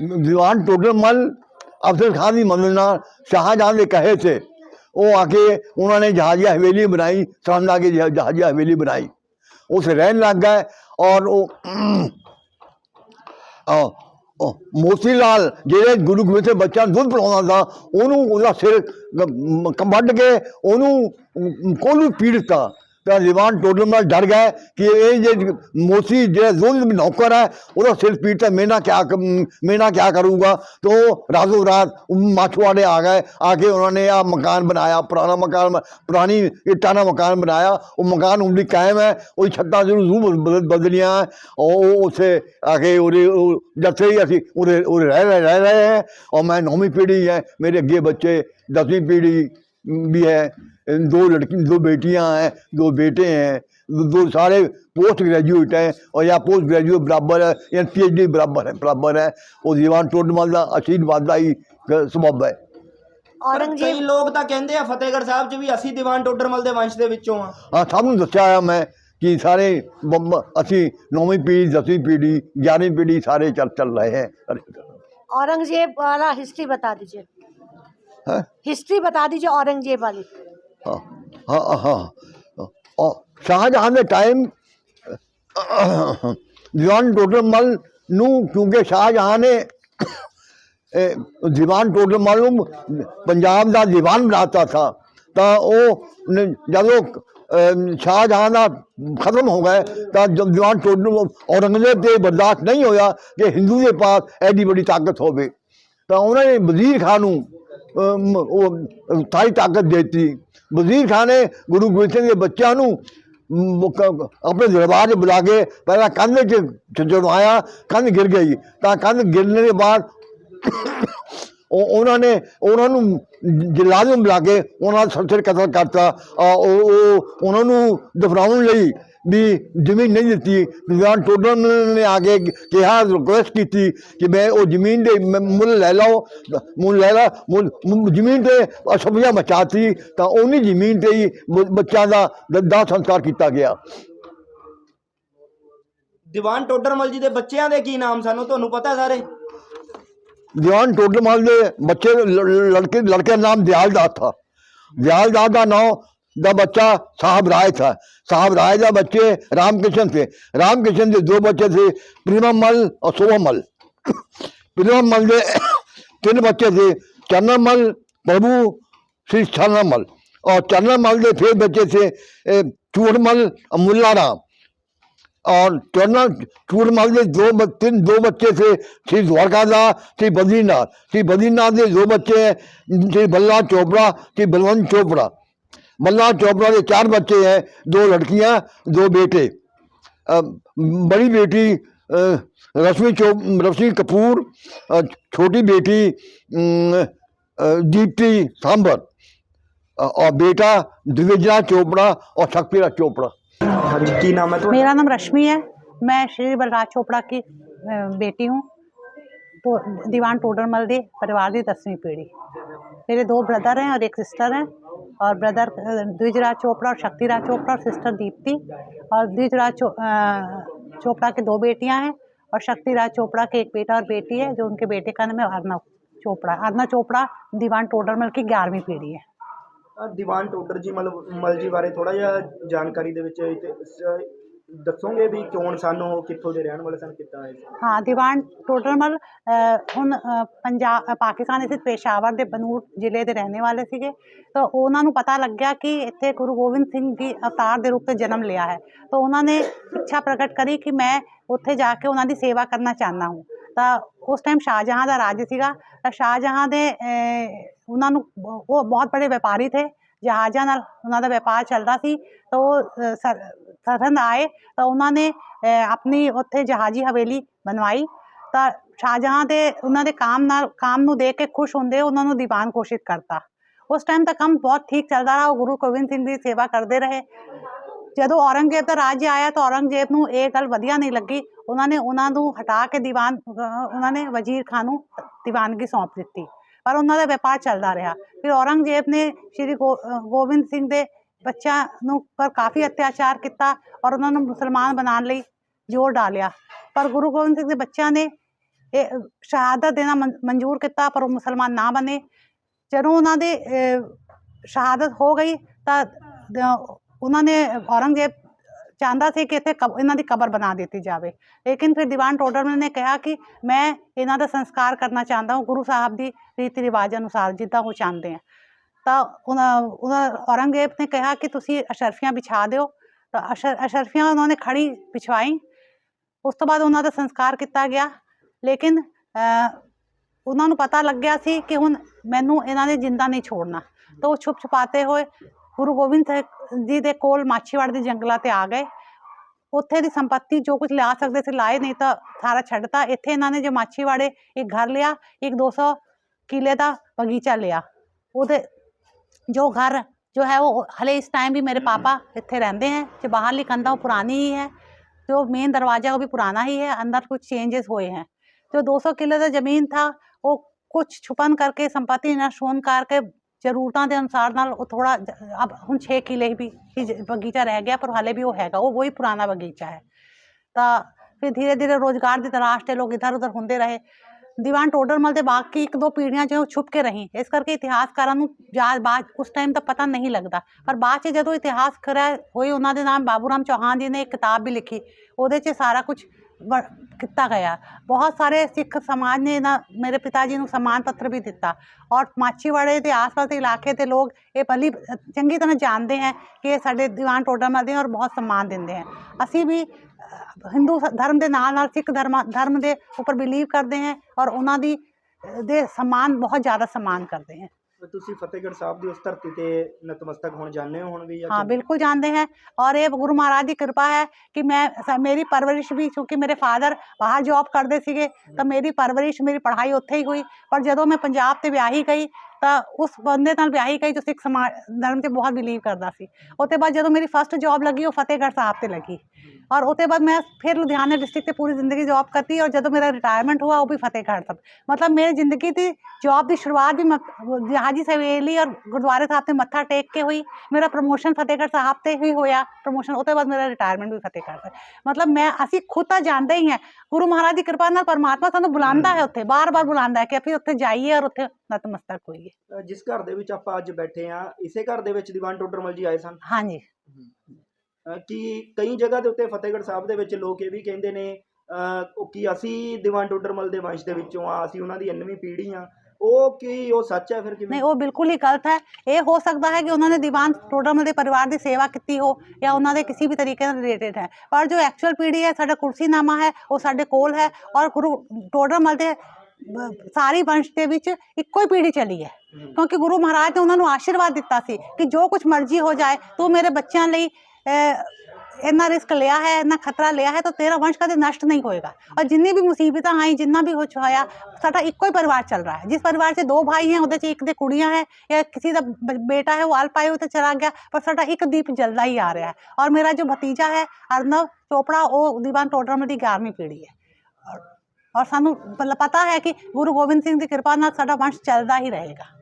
ਦੀਵਾਨ ਟੋਡਰਮਲ ਅਫਜ਼ਲ ਖਾਨ ਦੀ ਮਦਦ ਨਾਲ ਸ਼ਾਹਜਹਾਂ ਦੇ ਕਹੇ ਤੇ ਉਹ ਆ ਕੇ ਉਹਨਾਂ ਨੇ ਜਹਾਜ਼ੀਆ ਹਵੇਲੀ ਬਣਾਈ ਸਾਹਮਣਾ ਕੇ ਜਹਾ- ਜਹਾਜ਼ੀਆ ਹਵੇਲੀ ਬਣਾਈ ਉਸ ਰਹਿਣ ਲੱਗ ਗਏ ਔਰ ਉਹ ਮੋਤੀ ਲਾਲ ਜਿਹੜੇ ਗੁਰੂ ਗੋਬਿੰਦ ਸਿੰਘ ਬੱਚਿਆਂ ਨੂੰ ਦੁੱਧ ਪਿਲਾਉਂਦਾ ਸੀ ਉਹਨੂੰ ਉਹਦਾ ਸਿਰ ਗ- ਵੱਢ ਕੇ ਉਹਨੂੰ ਕੋਲੂ ਪੀੜਤਾ ਤਾਂ ਦੀਵਾਨ ਟੋਡਰ ਨਾਲ ਡਰ ਗਏ ਕਿ ਇਹ ਜੇ ਮੋਤੀ ਜਿਹੜਾ ਜ਼ੁਲਮ ਨੌਕਰ ਹੈ ਉਹਦਾ ਸਿਰ ਪੀੜਤਾ ਮੇਨਾ ਕਿਆ ਕ- ਮੇਨਾ ਕਿਆ ਕਰੂਗਾ तो रातों रात माछुआड़े आ गए आके उन्होंने आ मकान बनाया पुराना मकान पुरानी इटाना मकान बनाया वो मकान उमली कायम है वही छत्ता जरूर जरूर बदल बदलियाँ हैं और वो उसे आके उरे वो- जब से ही असी उरे उरे रह रहे रह रहे हैं और मैं नौवीं पीढ़ी है मेरे अगे बच्चे दसवीं पीढ़ी भी है दो लड़की दो बेटियां हैं दो बेटे हैं दो- दो सारे पोस्ट ग्रेजुएट हैं और या पोस्ट ग्रेजुएट बराबर है या पीएचडी बराबर है बराबर है वो दीवान टोडमल का आशीर्वाद ਦਾ ਹੀ ਗ- ਸਬਬ ਹੈ ਪਰ ਕਈ ਔਰੰਗਜ਼ੇਬ ਲੋਕ ਤਾਂ ਕਹਿੰਦੇ ਆ ਫਤਿਹਗੜ੍ਹ ਸਾਹਿਬ 'ਚ ਵੀ ਅਸੀਂ ਦੀਵਾਨ ਟੋਡਰਮਲ ਦੇ ਵੰਸ਼ ਦੇ ਵਿੱਚੋਂ ਆ ਹਾਂ ਸਭ ਨੂੰ ਦੱਸਿਆ ਆ ਮੈਂ ਕਿ ਸਾਰੇ ਬੰਬ- ਅਸੀਂ ਨੌਵੀਂ ਪੀੜ੍ਹੀ ਦਸਵੀਂ ਪੀੜ੍ਹੀ ਗਿਆਰਵੀਂ ਪੀੜ੍ਹੀ ਸਾਰੇ ਚੱਲ ਚੱਲ ਰਹੇ हैं औरंगजेब वाला हिस्ट्री बता दीजिए हिस्ट्री बता दीजिए औरंगज़ेब वाली। हाँ, हाँ, हाँ, शाहजहां ने टाइम दीवान टोटल मल नू क्योंकि शाहजहां ने दीवान टोटल मालूम पंजाब का दीवान बनाता था तो वो जब का खत्म हो गए तो जब दीवान टोटल औरंगज़ेब से बर्दाश्त नहीं होया कि हिंदू के पास एडी बड़ी ताकत हो तो उन्होंने वज़ीर खानू ਉਹ ਸਾਰੀ ਤਾਕਤ ਦੇਤੀ। ਵਜ਼ੀਰ ਖਾਨ ਨੇ ਗੁਰੂ ਗੋਬਿੰਦ ਸਿੰਘ ਦੇ ਬੱਚਿਆਂ ਨੂੰ ਆਪਣੇ ਦਰਬਾਰ 'ਚ ਬੁਲਾ ਕੇ ਪਹਿਲਾਂ ਕੰਧ 'ਚ ਚ- ਕੰਧ ਗਿਰ ਗਈ। ਤਾਂ ਕੰਧ ਗਿਰਨੇ ਦੇ ਬਾਅਦ ਉਹ, ਉਹਨਾਂ ਨੇ, ਉਹਨਾਂ ਨੂੰ ਜਲਾਜ਼ਮ ਨੂੰ ਬੁਲਾ ਕੇ ਉਹਨਾਂ ਦਾ ਸੱਚਰ ਕਤਲ ਕਰਤਾ। ਉਹ ਉਹ, ਉਹਨਾਂ ਨੂੰ ਦਫਨਾਉਣ ਲਈ ਵੀ ਜ਼ਮੀਨ ਨਹੀਂ ਦਿੱਤੀ। ਨਿਜ਼ਾਮ ਟੋਡਰ ਨੇ ਆ ਕੇ ਕਿਹਾ ਰਿਕੁਐਸਟ ਕੀਤੀ ਕਿ ਮੈਂ ਉਹ ਜ਼ਮੀਨ ਦੇ ਮੁੱਲ ਲੈ ਲਓ। ਮੁੱਲ ਲੈ ਲਾ ਜ਼ਮੀਨ ਤੇ ਅਸਭਿਆ ਮਚਾਤੀ ਤਾਂ ਉਹਨੀ ਜ਼ਮੀਨ ਤੇ ਹੀ ਬ- ਬੱਚਿਆਂ ਦਾ ਦਾ ਸੰਸਕਾਰ ਕੀਤਾ ਗਿਆ। ਦੀਵਾਨ ਟੋਡਰਮਲ ਜੀ ਦੇ ਬੱਚਿਆਂ ਦੇ ਕੀ ਨਾਮ ਸਾਨੂੰ? ਤੁਹਾਨੂੰ ਪਤਾ ਸਾਰੇ? ਦੀਵਾਨ ਟੋਡਰਮਲ ਦੇ ਬੱਚੇ ਲੜਕੇ ਲੜਕੇ ਦਾ ਨਾਮ ਦਿਆਲਦਾਸ था ਦਿਆਲਦਾਸ ਦਾ ਨਾਮ द बच्चा साहब राय था। साहब राय का बच्चे रामकृष्ण थे। रामकृष्ण के दो बच्चे थे प्रीमल और शुभम मल प्रीमम मल के तीन बच्चे थे चन्नामल प्रभु, श्री छन्नामल और चन्नामल के फिर बच्चे थे चूड़मल और मुला राम और चरणम चूड़मल के दो तीन दो बच्चे थे, श्री द्वारकादास श्री बद्रीनाथ। श्री बद्रीनाथ के दो बच्चे हैं, श्री बल्ला चोपड़ा, श्री बलवंत चोपड़ा। मल्ला चोपड़ा के चार बच्चे हैं दो लड़कियां दो बेटे बड़ी बेटी रश्मि चो रश्मि कपूर छोटी बेटी दीप्ति सांभर और बेटा दिव्यजना चोपड़ा और शक्पिरा चोपड़ा हाँ जी की नाम है तो मेरा नाम रश्मि है मैं श्री बलराज चोपड़ा की बेटी हूँ तो दीवान टोडरमल दे परिवार की दसवीं पीढ़ी मेरे दो ब्रदर हैं और एक सिस्टर हैं और ब्रदर अ, द्विजराज चोपड़ा और शक्तिराज चोपड़ा और सिस्टर दीप्ति और द्विजराज चो, अ, चोपड़ा के दो बेटियां हैं और शक्तिराज चोपड़ा के एक बेटा और बेटी है जो उनके बेटे का नाम है अर्नव चोपड़ा अर्नव चोपड़ा दीवान टोडरमल की ग्यारहवीं पीढ़ी है ਅ, ਦੀਵਾਨ ਟੋਡਰ ਜੀ ਮਲ ਮਲ ਜੀ ਬਾਰੇ ਥੋੜਾ ਜਿਹਾ ਜਾਣਕਾਰੀ ਦੇ ਵਿੱਚ ਇਤੇ- ਸ- ਦੱਸੋਗੇ ਵੀ ਕੌਣ ਸਾਨੂੰ ਕਿੱਥੋਂ ਦੇ ਰਹਿਣ ਵਾਲੇ ਸਨ, ਕਿੱਦਾਂ ਆਏ ਸੀ? ਹਾਂ, ਦੀਵਾਨ ਟੋਡਰਮਲ ਹੁਣ ਪੰਜਾਬ ਪਾਕਿਸਤਾਨ ਦੇ ਪੇਸ਼ਾਵਰ ਦੇ ਬਨੂੜ ਜ਼ਿਲ੍ਹੇ ਦੇ ਰਹਿਣੇ ਵਾਲੇ ਸੀਗੇ। ਤਾਂ ਉਹਨਾਂ ਨੂੰ ਪਤਾ ਲੱਗਿਆ ਕਿ ਇੱਥੇ ਗੁਰੂ ਗੋਬਿੰਦ ਸਿੰਘ ਜੀ ਅਵਤਾਰ ਦੇ ਰੂਪ ਤੇ ਜਨਮ ਲਿਆ ਹੈ। ਤਾਂ ਉਹਨਾਂ ਨੇ ਇੱਛਾ ਪ੍ਰਗਟ ਕਰੀ ਕਿ ਮੈਂ ਉੱਥੇ ਜਾ ਕੇ ਉਹਨਾਂ ਦੀ ਸੇਵਾ ਕਰਨਾ ਚਾਹੁੰਦਾ ਹਾਂ। ਤਾਂ ਉਸ ਟਾਈਮ ਸ਼ਾਹਜਹਾਂ ਦਾ ਰਾਜ ਸੀਗਾ। ਤਾਂ ਸ਼ਾਹਜਹਾਂ ਦੇ, ਅਹ, ਉਹਨਾਂ ਨੂੰ ਉਹ ਬਹੁਤ ਬੜੇ ਵਪਾਰੀ ਥੇ। ਜਹਾਜ਼ਾਂ ਨਾਲ ਉਹਨਾਂ ਦਾ ਵਪਾਰ ਚੱਲਦਾ ਸੀ, ਤਾਂ ਉਹ ਸਰਹੰਦ ਆਏ, ਤਾਂ ਉਹਨਾਂ ਨੇ ਆਪਣੀ ਉੱਥੇ ਜਹਾਜ਼ੀ ਹਵੇਲੀ ਬਣਵਾਈ। ਤਾਂ ਸ਼ਾਹਜਹਾਂ ਦੇ, ਉਹਨਾਂ ਦੇ ਕੰਮ ਨਾਲ, ਕੰਮ ਨੂੰ ਦੇਖ ਕੇ ਖੁਸ਼ ਹੁੰਦੇ ਉਹਨਾਂ ਨੂੰ ਦੀਵਾਨ ਘੋਸ਼ਿਤ ਕਰਤਾ। ਉਸ ਟਾਈਮ ਤਾਂ ਕੰਮ ਬਹੁਤ ਠੀਕ ਚੱਲਦਾ ਰਿਹਾ, ਉਹ ਗੁਰੂ ਗੋਬਿੰਦ ਸਿੰਘ ਦੀ ਸੇਵਾ ਕਰਦੇ ਰਹੇ। ਜਦੋਂ ਔਰੰਗਜ਼ੇਬ ਦਾ ਰਾਜ ਆਇਆ, ਤਾਂ ਔਰੰਗਜ਼ੇਬ ਨੂੰ ਇਹ ਗੱਲ ਵਧੀਆ ਨਹੀਂ ਲੱਗੀ। ਉਹਨਾਂ ਨੇ ਉਹਨਾਂ ਨੂੰ ਹਟਾ ਕੇ ਦੀਵਾਨ ਉਹਨਾਂ ਨੇ ਵਜ਼ੀਰ ਖਾਨ ਨੂੰ ਦੀਵਾਨਗੀ ਸੌਂਪ ਦਿੱਤੀ। ਪਰ ਉਹਨਾਂ ਦਾ ਵਪਾਰ ਚੱਲਦਾ ਰਿਹਾ। ਫਿਰ ਔਰੰਗਜ਼ੇਬ ਨੇ ਸ਼੍ਰੀ ਗੋ- ਗੋਬਿੰਦ ਸਿੰਘ ਦੇ ਬੱਚਿਆਂ ਨੂੰ ਪਰ ਕਾਫੀ ਅਤਿਆਚਾਰ ਕੀਤਾ ਔਰ ਉਹਨਾਂ ਨੂੰ ਮੁਸਲਮਾਨ ਬਣਾਉਣ ਲਈ ਜ਼ੋਰ ਡਾਲਿਆ। ਪਰ ਗੁਰੂ ਗੋਬਿੰਦ ਸਿੰਘ ਦੇ ਬੱਚਿਆਂ ਨੇ ਇਹ ਸ਼ਹਾਦਤ ਦੇਣਾ ਮਨ- ਮਨਜ਼ੂਰ ਕੀਤਾ ਪਰ ਉਹ ਮੁਸਲਮਾਨ ਨਾ ਬਣੇ। ਜਦੋਂ ਉਹਨਾਂ ਦੇ ਸ਼ਹਾਦਤ ਹੋ ਗਈ ਤਾਂ ਉਹਨਾਂ ਨੇ ਔਰੰਗਜ਼ੇਬ ਚਾਹੁੰਦਾ ਸੀ ਕਿ ਇੱਥੇ ਇਹਨਾਂ ਦੀ ਕਬਰ ਬਣਾ ਦਿੱਤੀ ਜਾਵੇ। ਲੇਕਿਨ ਫਿਰ ਦੀਵਾਨ ਟੋਡਰਮਲ ਨੇ ਕਿਹਾ ਕਿ ਮੈਂ ਇਹਨਾਂ ਦਾ ਸੰਸਕਾਰ ਕਰਨਾ ਚਾਹੁੰਦਾ ਹਾਂ ਗੁਰੂ ਸਾਹਿਬ ਦੀ ਰੀਤੀ ਰਿਵਾਜ ਅਨੁਸਾਰ ਜਿੱਦਾਂ ਉਹ ਚਾਹੁੰਦੇ ਆ। ਤਾਂ ਉਹਨਾਂ ਉਹਨਾਂ ਔਰੰਗਜ਼ੇਬ ਨੇ ਕਿਹਾ ਕਿ ਤੁਸੀਂ ਅਸ਼ਰਫੀਆਂ ਵਿਛਾ ਦਿਓ। ਤਾਂ ਅਸ਼ਰ ਅਸ਼ਰਫੀਆਂ ਉਹਨਾਂ ਨੇ ਖੜੀ ਵਿਛਵਾਈ। ਉਸ ਤੋਂ ਬਾਅਦ ਉਹਨਾਂ ਦਾ ਸੰਸਕਾਰ ਕੀਤਾ ਗਿਆ। ਲੇਕਿਨ ਅਹ, ਉਹਨਾਂ ਨੂੰ ਪਤਾ ਲੱਗਿਆ ਸੀ ਕਿ ਹੁਣ ਮੈਨੂੰ ਇਹਨਾਂ ਨੇ ਜਿੰਦਾ ਨਹੀਂ ਛੋੜਨਾ। ਤਾਂ ਉਹ ਛੁਪ ਛੁਪਾਤੇ ਹੋਏ। ਗੁਰੂ ਗੋਬਿੰਦ ਸਿੰਘ ਜੀ ਦੇ ਕੋਲ ਮਾਛੀਵਾੜ ਦੇ ਜੰਗਲਾਂ ਤੇ ਆ ਗਏ ਉੱਥੇ ਦੀ ਸੰਪਤੀ ਜੋ ਕੁਝ ਲਿਆ ਸਕਦੇ ਸੀ ਲਾਏ ਨਹੀਂ ਤਾਂ ਸਾਰਾ ਛੱਡਤਾ ਇੱਥੇ ਇਹਨਾਂ ਨੇ ਜੋ ਮਾਛੀਵਾੜੇ ਇੱਕ ਘਰ ਲਿਆ ਇੱਕ 200 ਕਿਲੇ ਦਾ ਬਗੀਚਾ ਲਿਆ ਉਹਦੇ ਜੋ घर जो है वो हले इस टाइम भी मेरे पापा इतने रहते हैं जो बाहरली कंधा वो पुरानी ही है जो मेन दरवाज़ा वो भी पुराना ही है अंदर कुछ चेंजेस हुए हैं जो 200 किले का ज़मीन था वो कुछ छुपन करके संपत्ति नष्ट होने करके ਜ਼ਰੂਰਤਾਂ ਦੇ ਅਨੁਸਾਰ ਨਾਲ ਉਹ ਥੋੜਾ ਅਬ ਹੁਣ 6 ਕਿਲੇ ਵੀ ਬਗੀਚਾ ਰਹਿ ਗਿਆ, ਪਰ ਹਾਲੇ ਵੀ ਉਹ ਹੈਗਾ, ਉਹ ਵਹੀ ਪੁਰਾਣਾ ਬਗੀਚਾ ਹੈ। ਤਾਂ ਫਿਰ ਧੀਰੇ ਧੀਰੇ ਰੋਜ਼ਗਾਰ ਦੀ ਤਲਾਸ਼ ਤੇ ਲੋਕ ਇਧਰ ਉਧਰ ਹੁੰਦੇ ਰਹੇ। ਦੀਵਾਨ ਟੋਡਰਮਲ ਦੇ ਬਾਕੀ ਇੱਕ ਦੋ ਪੀੜ੍ਹੀਆਂ ਜੋ ਛੁਪ ਕੇ ਰਹੀ। ਇਸ ਕਰਕੇ ਇਤਿਹਾਸਕਾਰਾਂ ਨੂੰ ਜਾ ਬਾਅਦ ਉਸ ਟਾਈਮ ਤਾਂ ਪਤਾ ਨਹੀਂ ਲੱਗਦਾ। ਪਰ ਬਾਅਦ 'ਚ ਜਦੋਂ ਇਤਿਹਾਸ ਖਰਾ ਹੋਈ ਉਹਨਾਂ ਦੇ ਨਾਮ ਬਾਬੂ ਰਾਮ ਚੌਹਾਨ ਜੀ ਨੇ ਇੱਕ ਕਿਤਾਬ ਵੀ ਲਿਖੀ, ਉਹਦੇ 'ਚ ਸਾਰਾ ਕੁਝ ਕੀਤਾ ਗਿਆ। ਬਹੁਤ ਸਾਰੇ ਸਿੱਖ ਸਮਾਜ ਨੇ ਨਾ ਮੇਰੇ ਪਿਤਾ ਜੀ ਨੂੰ ਸਨਮਾਨ ਪੱਤਰ ਵੀ ਦਿੱਤਾ। ਔਰ ਮਾਛੀਵਾੜੇ ਦੇ ਆਸ-ਪਾਸ ਦੇ ਇਲਾਕੇ ਦੇ ਲੋਕ ਇਹ ਭਲੀ ਚੰਗੀ ਤਰ੍ਹਾਂ ਜਾਣਦੇ ਹੈ ਕਿ ਇਹ ਸਾਡੇ ਦੀਵਾਨ ਟੋਡਰਮਲ ਦੇ ਔਰ ਬਹੁਤ ਸਨਮਾਨ ਦਿੰਦੇ ਹੈ। ਅਸੀਂ ਵੀ ਹਿੰਦੂ ਧਰਮ ਦੇ ਨਾਲ ਨਾਲ ਸਿੱਖ ਧਰਮ ਧਰਮ ਦੇ ਉੱਪਰ ਬਿਲੀਵ ਕਰਦੇ ਹਾਂ ਔਰ ਉਹਨਾਂ ਦੀ ਦੇ ਸਨਮਾਨ ਬਹੁਤ ਜ਼ਿਆਦਾ ਸਨਮਾਨ ਕਰਦੇ ਹਾਂ। ਤੁਸੀਂ ਫਤਿਹਗੜ੍ਹ ਸਾਹਿਬ ਦੀ ਉਸ ਧਰਤੀ ਤੇ ਨਤਮਸਤਕ ਹੋਣ ਜਾਂਦੇ ਹੋ ਹੁਣ ਵੀ ਜਾਂ हाँ ਕਿਵੇਂ? बिल्कुल जानते हैं और ये गुरु महाराज की कृपा है कि मैं स- मेरी परवरिश भी चूंकि मेरे फादर ਬਾਹਰ ਜੌਬ ਕਰਦੇ ਸੀਗੇ ਤਾਂ ਮੇਰੀ ਪਰਵਰਿਸ਼ ਮੇਰੀ ਪੜ੍ਹਾਈ ਉੱਥੇ ਹੀ ਹੋਈ ਪਰ ਜਦੋਂ ਮੈਂ ਪੰਜਾਬ ਤੇ ਵਿਆਹੀ ਗਈ ਤਾਂ ਉਸ ਬੰਦੇ ਨਾਲ ਵਿਆਹੀ ਗਈ ਜੋ ਸਿੱਖ ਸਮਾਜ ਧਰਮ ਤੇ ਬਹੁਤ ਬਿਲੀਵ ਕਰਦਾ ਸੀ। ਉਹਤੇ ਬਾਅਦ ਜਦੋਂ ਮੇਰੀ ਫਸਟ ਜੌਬ ਲੱਗੀ ਉਹ ਫਤਿਹਗੜ੍ਹ ਸਾਹਿਬ ਤੇ ਲੱਗੀ। ਔਰ ਉਹਤੇ ਬਾਅਦ ਮੈਂ ਫਿਰ ਲੁਧਿਆਣਾ ਡਿਸਟ੍ਰਿਕਟ ਤੇ ਪੂਰੀ ਜ਼ਿੰਦਗੀ ਜੌਬ ਕਰਤੀ ਔਰ ਜਦੋਂ ਮੇਰਾ ਰਿਟਾਇਰਮੈਂਟ ਹੋਆ ਉਹ ਵੀ ਫਤਿਹਗੜ੍ਹ ਸਾਹਿਬ ਮਤਲਬ ਮੇਰੀ ਜ਼ਿੰਦਗੀ ਦੀ ਜੌਬ ਦੀ ਸ਼ੁਰੂਆਤ ਵੀ ਹਾਜੀ ਸਵੇਲੀ ਔਰ ਗੁਰਦੁਆਰੇ ਸਾਹਿਬ ਤੇ ਮੱਥਾ ਟੇਕ ਕੇ ਹੋਈ। ਮੇਰਾ ਪ੍ਰੋਮੋਸ਼ਨ ਫਤਿਹਗੜ੍ਹ ਸਾਹਿਬ ਤੇ ਹੀ ਹੋਇਆ। ਪ੍ਰੋਮੋਸ਼ਨ ਉਹਤੇ ਬਾਅਦ ਮੇਰਾ ਰਿਟਾਇਰਮੈਂਟ ਵੀ ਫਤਿਹਗੜ੍ਹ ਸਾਹਿਬ ਮਤਲਬ ਮੈਂ ਅਸੀਂ ਖੁਦ ਤਾਂ ਜਾਣਦੇ ਹੀ ਹਾਂ। ਗੁਰੂ ਮਹਾਰਾਜ ਦੀ ਕਿਰਪਾ ਨਾਲ ਪਰਮਾਤਮਾ ਸਾਨੂੰ ਬੁਲਾਉਂਦਾ ਹੈ। ਉੱਥੇ ਬਾਰ-ਬਾਰ ਬੁਲਾਉਂਦਾ ਹੈ ਕਿ ਅਸੀਂ ਉੱਥੇ ਜਾਈਏ ਔਰ ਉੱਥੇ ਨਤਮਸਤਕ ਹੋਈਏ। ਅ, ਜਿਸ ਘਰ ਦੇ ਵਿੱਚ ਆਪਾਂ ਅੱਜ ਬੈਠੇ ਆ ਇਸੇ ਘਰ ਦੇ ਵਿੱਚ ਦੀਵਾਨ ਟੋਡਰਮਲ ਜੀ ਆਏ ਸਨ। ਹਾਂਜੀ। ਅ, ਕਿ ਕਈ ਜਗ੍ਹਾ ਦੇ ਉੱਤੇ ਫਤਿਹਗੜ੍ਹ ਸਾਹਿਬ ਦੇ ਵਿੱਚ ਲੋਕ ਇਹ ਵੀ ਕਹਿੰਦੇ ਨੇ ਅ, ਉਹ ਕਿ ਅਸੀਂ ਦੀਵਾਨ ਟੋਡਰਮਲ ਦੇ ਵੰਸ਼ ਦੇ ਵਿੱਚੋਂ ਆ ਅਸੀਂ ਉਹਨਾਂ ਦੀ 11ਵੀਂ ਪੀੜ੍ਹੀ ਆ ਉਹ ਕੀ ਉਹ ਸੱਚ ਹੈ ਫਿਰ ਕਿਵੇਂ? ਨਹੀਂ ਉਹ ਬਿਲਕੁਲ ਹੀ ਗਲਤ ਹੈ। ਇਹ ਹੋ ਸਕਦਾ ਹੈ ਕਿ ਉਹਨਾਂ ਨੇ ਦੀਵਾਨ ਟੋਡਰਮਲ ਦੇ ਪਰਿਵਾਰ ਦੀ ਸੇਵਾ ਕੀਤੀ ਹੋ ਜਾਂ ਉਹਨਾਂ ਦੇ ਕਿਸੇ ਵੀ ਤਰੀਕੇ ਨਾਲ ਰਿਲੇਟਡ ਹੈ। ਪਰ ਜੋ ਐਕਚੁਅਲ ਪੀੜ੍ਹੀ ਹੈ ਸਾਡਾ ਕੁਰਸੀਨਾਮਾ ਹੈ ਉਹ ਸਾਡੇ ਕੋਲ ਹੈ ਔਰ ਗੁਰੂ ਟੋਡਰਮਲ ਦੇ ਸਾਰੀ ਵੰਸ਼ ਦੇ ਵਿੱਚ ਇੱਕੋ ਹੀ ਪੀੜ੍ਹੀ ਚੱਲੀ ਹੈ। ਕਿਉਂਕਿ ਗੁਰੂ ਮਹਾਰਾਜ ਨੇ ਉਹਨਾਂ ਨੂੰ ਆਸ਼ੀਰਵਾਦ ਦਿੱਤਾ ਸੀ ਕਿ ਜੋ ਕੁਝ ਮਰਜ਼ੀ ਹੋ ਜਾਏ ਤੂੰ ਮੇਰੇ ਬੱਚਿਆਂ ਲਈ ਇੰਨਾ ਰਿਸਕ ਲਿਆ ਹੈ ਇੰਨਾ ਖਤਰਾ ਲਿਆ ਹੈ ਤਾਂ ਤੇਰਾ ਵੰਸ਼ ਕਦੇ ਨਸ਼ਟ ਨਹੀਂ ਹੋਏਗਾ। ਔਰ ਜਿੰਨੀ ਵੀ ਮੁਸੀਬਤਾਂ ਆਈ ਜਿੰਨਾ ਵੀ ਕੁਛ ਹੋਇਆ ਸਾਡਾ ਇੱਕੋ ਹੀ ਪਰਿਵਾਰ ਚੱਲ ਰਿਹਾ ਹੈ। ਜਿਸ ਪਰਿਵਾਰ 'ਚ ਦੋ ਭਾਈ ਹੈ ਉਹਦੇ 'ਚ ਇੱਕ ਦੇ ਕੁੜੀਆਂ ਹੈ ਜਾਂ ਕਿਸੇ ਦਾ ਬੇਟਾ ਹੈ ਉਹ ਅਲਪਾਇਓ ਤੇ ਚਲਾ ਗਿਆ ਪਰ ਸਾਡਾ ਇੱਕ ਦੀਪ ਜਲਦਾ ਹੀ ਆ ਰਿਹਾ ਹੈ। ਔਰ ਮੇਰਾ ਜੋ ਭਤੀਜਾ ਹੈ ਅਰਨਵ ਚੋਪੜਾ ਉਹ ਦੀਵਾਨ ਟੋਡਰਮਲ ਦੀ 11ਵੀਂ ਪੀੜ੍ਹੀ ਹੈ। ਔਰ- ਸਾਨੂੰ ਪ- ਪਤਾ ਹੈ ਕਿ ਗੁਰੂ ਗੋਬਿੰਦ ਸਿੰਘ ਦੀ ਕਿਰਪਾ ਨਾਲ ਸਾਡਾ ਵੰਸ਼ ਚੱਲਦਾ ਹੀ ਰਹੇਗਾ।